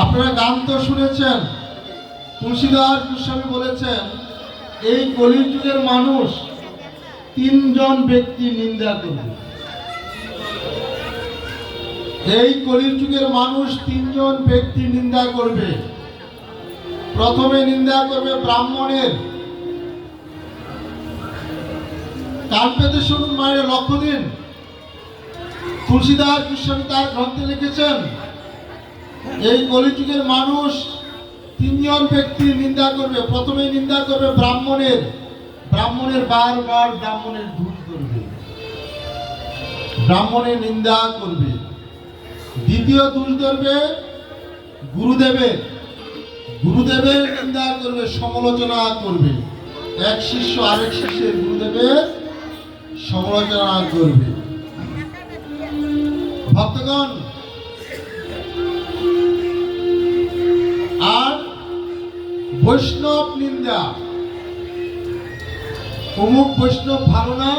আপনারা গান তো শুনেছেন। তুলসীদাস গোস্বামী বলেছেন, এই কলিযুগের মানুষ তিনজন ব্যক্তি নিন্দা করবে। এই কলিযুগের মানুষ তিনজন ব্যক্তি নিন্দা করবে। প্রথমে নিন্দা করবে ব্রাহ্মণের। কান পেতে শুনুন মায়ের লক্ষ্য দিন তুলসীদাস গোস্বামী তার গ্রন্থে লিখেছেন এই কলিযুগের মানুষ তিনজন ব্যক্তি নিন্দা করবে প্রথমে নিন্দা করবে ব্রাহ্মণের ব্রাহ্মণের বারবার ব্রাহ্মণের দূর করবে ব্রাহ্মণের নিন্দা করবে। দ্বিতীয় দূর করবে গুরুদেবের। গুরুদেবের নিন্দা করবে, সমালোচনা করবে। এক শিষ্য আরেক শিষ্যের গুরুদেবের সমালোচনা করবে। ভক্তগণ বৈষ্ণব নিন্দা। অমুক বৈষ্ণব ভালো না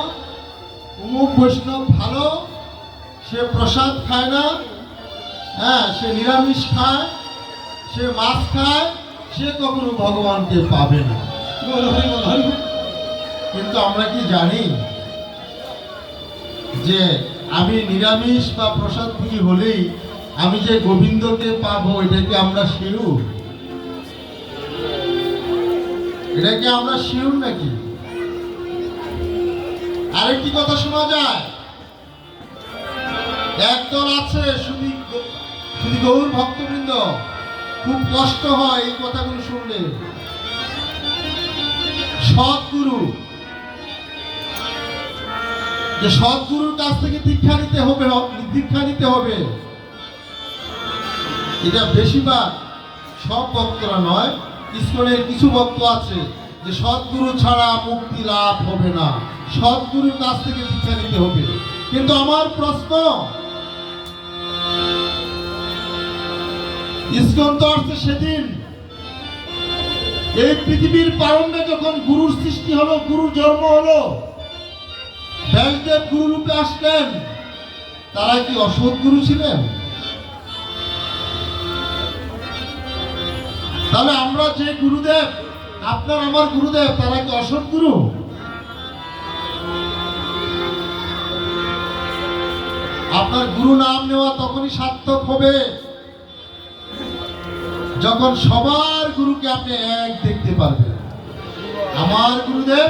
অমুক বৈষ্ণব ভালো সে প্রসাদ খায় না হ্যাঁ সে নিরামিষ খায় সে মাছ খায় সে কখনো ভগবানকে পাবে না। কিন্তু আমরা কি জানি যে আমি নিরামিষ বা প্রসাদ হলেই আমি যে গোবিন্দকে পাবো এটা কি আমরা শিউর এটা কি আমরা শিউর নাকি? আরেকটি কথা শোনা যায়। একদল আছে শুধু শুধু গৌর ভক্তবৃন্দ। খুব কষ্ট হয় এই কথাগুলো শুনলে। সৎগুরু যে সৎগুরুর কাছ থেকে দীক্ষা নিতে হবে দীক্ষা নিতে হবে। এটা বেশিরভাগ সব ভক্তরা নয় ইস্কনের কিছু ভক্ত আছে যে সৎগুরু ছাড়া মুক্তি লাভ হবে না। সৎগুরুর কাছ থেকে দীক্ষা নিতে হবে। কিন্তু আমার প্রশ্ন, ইস্কন তো আসছে সেদিন। এই পৃথিবীর প্রারম্ভে যখন গুরুর সৃষ্টি হলো, গুরুর জন্ম হলো, ব্যাসদেব গুরু রূপে আসলেন। তারা কি অসৎ গুরু ছিলেন? তাহলে আমরা যে গুরুদেব, আপনার আমার গুরুদেব, তারা কি অসৎ গুরু? আপনার গুরু নাম নেওয়া তখনই সার্থক হবে। যখন সবার গুরুকে আপনি এক দেখতে পারবেন। আমার গুরুদেব,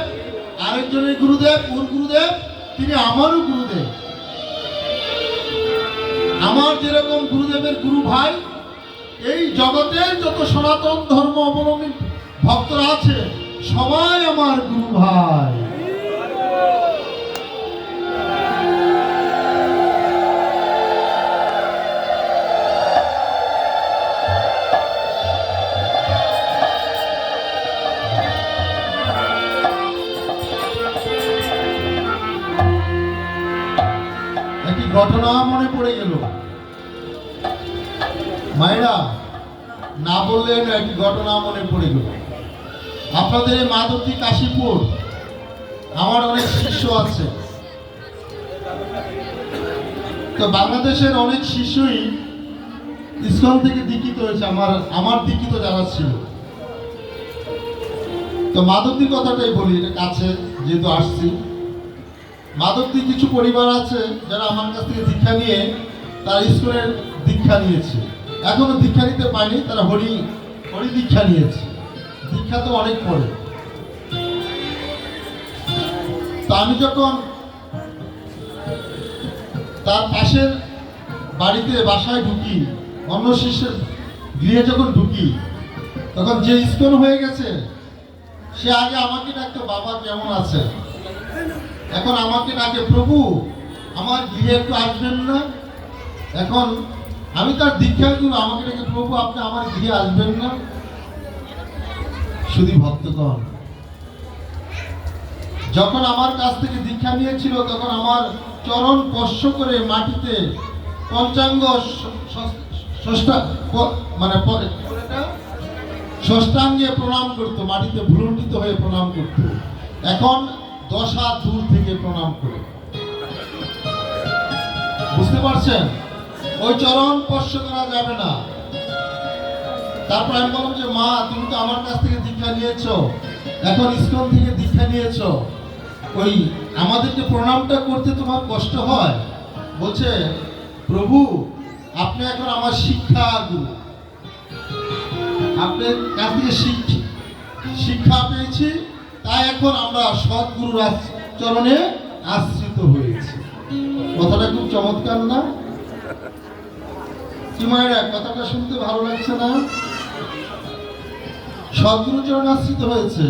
আরেকজনের গুরুদেব, ওর গুরুদেব, তিনি আমারও গুরুদেব। আমার যেরকম গুরুদেবের গুরু ভাই এই জগতের যত সনাতন ধর্ম অবলম্বী ভক্তরা আছে, সবাই আমার গুরু ভাই। ঘটনা মনে পড়ে গেল। মায়েরা, না বললেন একটি ঘটনা মনে পড়ে গেল। আপনাদের এই মাধবতী কাশীপুর, আমার অনেক শিষ্য আছে। তো বাংলাদেশের অনেক শিশুই ইসলাম থেকে দীক্ষিত হয়েছে, আমার আমার দীক্ষিত যারা ছিল। তো মাধবতী কথাটাই বলি, এটা কাছে যেহেতু আসছি। মাধবতী কিছু পরিবার আছে যারা আমার কাছ থেকে দীক্ষা নিয়ে তারা স্কুলের দীক্ষা নিয়েছে। এখনও দীক্ষা নিতে পায়নি তারা হরি হরি দীক্ষা নিয়েছে। দীক্ষা তো অনেক পরে। তা আমি যখন তার পাশের বাড়িতে বাসায় ঢুকি, অন্য শিষ্যের গৃহে যখন ঢুকি, তখন যে স্কুল হয়ে গেছে, সে আগে আমাকে ডাকতো, বাবা, কেমন আছে? এখন আমাকে ডাকে, প্রভু, আমার গৃহে একটু আসবেন না? এখন আমি তার দীক্ষা গুলো আমাকে ডেকে, প্রভু, আপনি আমার গৃহে আসবেন না। শুধু ভক্তগণ যখন আমার কাছ থেকে দীক্ষা নিয়েছিল, তখন আমার চরণ স্পর্শ করে মাটিতে পঞ্চাঙ্গ মানে ষষ্ঠাঙ্গে প্রণাম করতো, মাটিতে ভুলুণ্ঠিত হয়ে প্রণাম করতো। এখন দশ দূর থেকে প্রণাম করে। বুঝতে পারছেন? ওই চরণ স্পর্শ করা যাবে না। তারপর আমি বললাম যে, মা, তুমি তো আমার কাছ থেকে দীক্ষা নিয়েছো। এখন ইসকন থেকে দীক্ষা নিয়েছো। ওই আমাদেরকে প্রণামটা করতে তোমার কষ্ট হয়। বলছে, প্রভু, আপনি এখন আমার শিক্ষা গুরু আপনার কাছ থেকে শিক্ষা পেয়েছি, তাই এখন আমরা সদ্গুরুর চরণে আশ্রিত হয়েছি। কথাটা খুব চমৎকার না? কি মায়েরা, কথাটা শুনতে ভালো লাগছে না? সদ্গুরু চরণ আশ্রিত হয়েছে।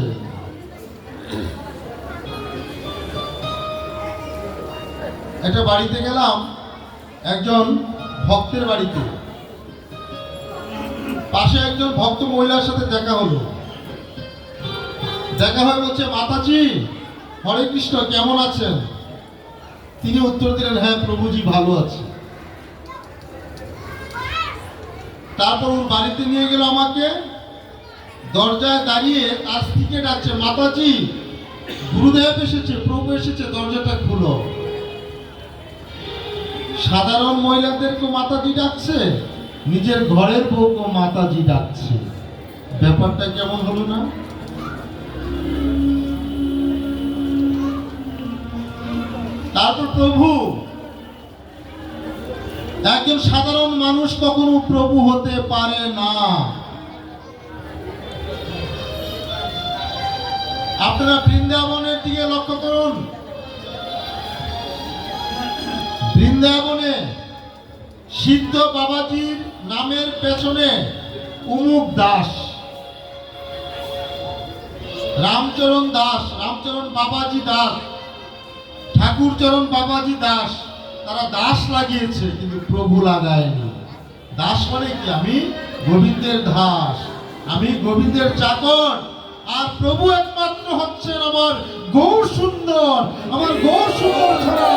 একটা বাড়িতে গেলাম, একজন ভক্তের বাড়িতে। পাশে একজন ভক্ত মহিলার সাথে দেখা হলো। দেখা হয়ে বলছে, মাতাজি, হরে কৃষ্ণ, কেমন আছেন? তিনি উত্তর দিলেন হ্যাঁ প্রভুজি ভালো আছে তারপর ওর বাড়িতে নিয়ে গেল আমাকে। দরজায় দাঁড়িয়ে তার থেকে ডাকছে, মাতাজি, গুরুদেব এসেছে, প্রভু এসেছে, দরজাটা খুলো। সাধারণ মহিলাদেরকে মাতাজি ডাকছে, নিজের ঘরের বউকে মাতাজি ডাকছে। ব্যাপারটা কেমন হলো না? তারপর প্রভু একজন সাধারণ মানুষ কখনো প্রভু হতে পারে না। আপনারা বৃন্দাবনের দিকে লক্ষ্য করুন। বৃন্দাবনে সিদ্ধ বাবাজির নামের পেছনে উমুক দাস। রামচরণ দাস, রামচরণ বাবাজি দাস, ঠাকুরচরণ বাবাজি দাস। তারা দাস লাগিয়েছে, কিন্তু প্রভু লাগায়নি দাস মানে কি? আমি গোবিন্দের দাস, আমি গোবিন্দের চাকর, আর প্রভু একমাত্র হচ্ছেন আমার গৌর সুন্দর আমার গৌর সুন্দর ছাড়া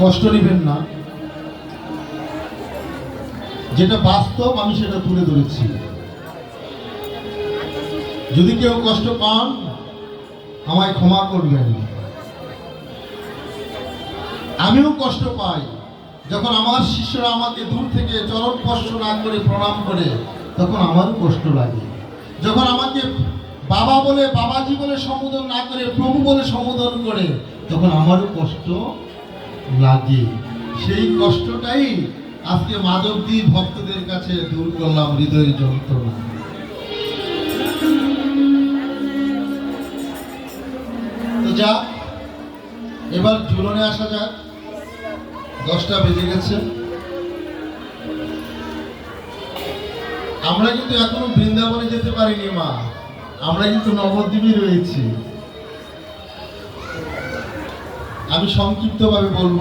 কষ্ট নেবেন না। যেটা বাস্তব, আমি সেটা তুলে ধরেছি। যদি কেউ কষ্ট পান, আমায় ক্ষমা করবেন। আমিও কষ্ট পাই। যখন আমার শিষ্যরা আমাকে দূর থেকে চরম কষ্ট না করে প্রণাম করে, তখন আমারও কষ্ট লাগে। যখন আমাকে বাবা বলে, বাবাজি বলে সম্বোধন না করে, প্রভু বলে সম্বোধন করে, তখন আমারও কষ্ট লাগে। সেই কষ্টটাই আজকে মাধবদী ভক্তদের কাছে দূর করলাম হৃদয়ের যন্ত্রণা। যা, এবার ঝুলনে আসা যাক। দশটা বেজে গেছে। আমরা কিন্তু এখনও বৃন্দাবনে যেতে পারিনি মা। আমরা কিন্তু নবদ্বীপে রয়েছি। আমি সংক্ষিপ্তভাবে বলব।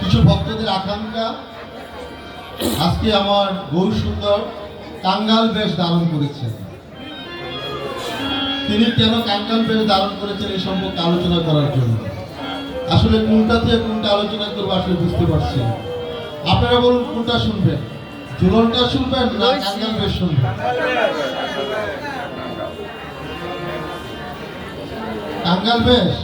কিছু ভক্তদের আকাঙ্ক্ষা, আজকে আমার গৌর সুন্দর কাঙ্গাল বেশ ধারণ করেছেন তিনি কেন কাঙ্গাল বেশ ধারণ করেছেন এই সম্পর্কে আলোচনা করার জন্য? আসলে কোনটা থেকে কোনটা আলোচনা করব আসলে বুঝতে পারছি আপনারা বলুন কোনটা শুনবেন? ঝুলনটা শুনবেন না শুনবেন? কাঙ্গাল বেশ?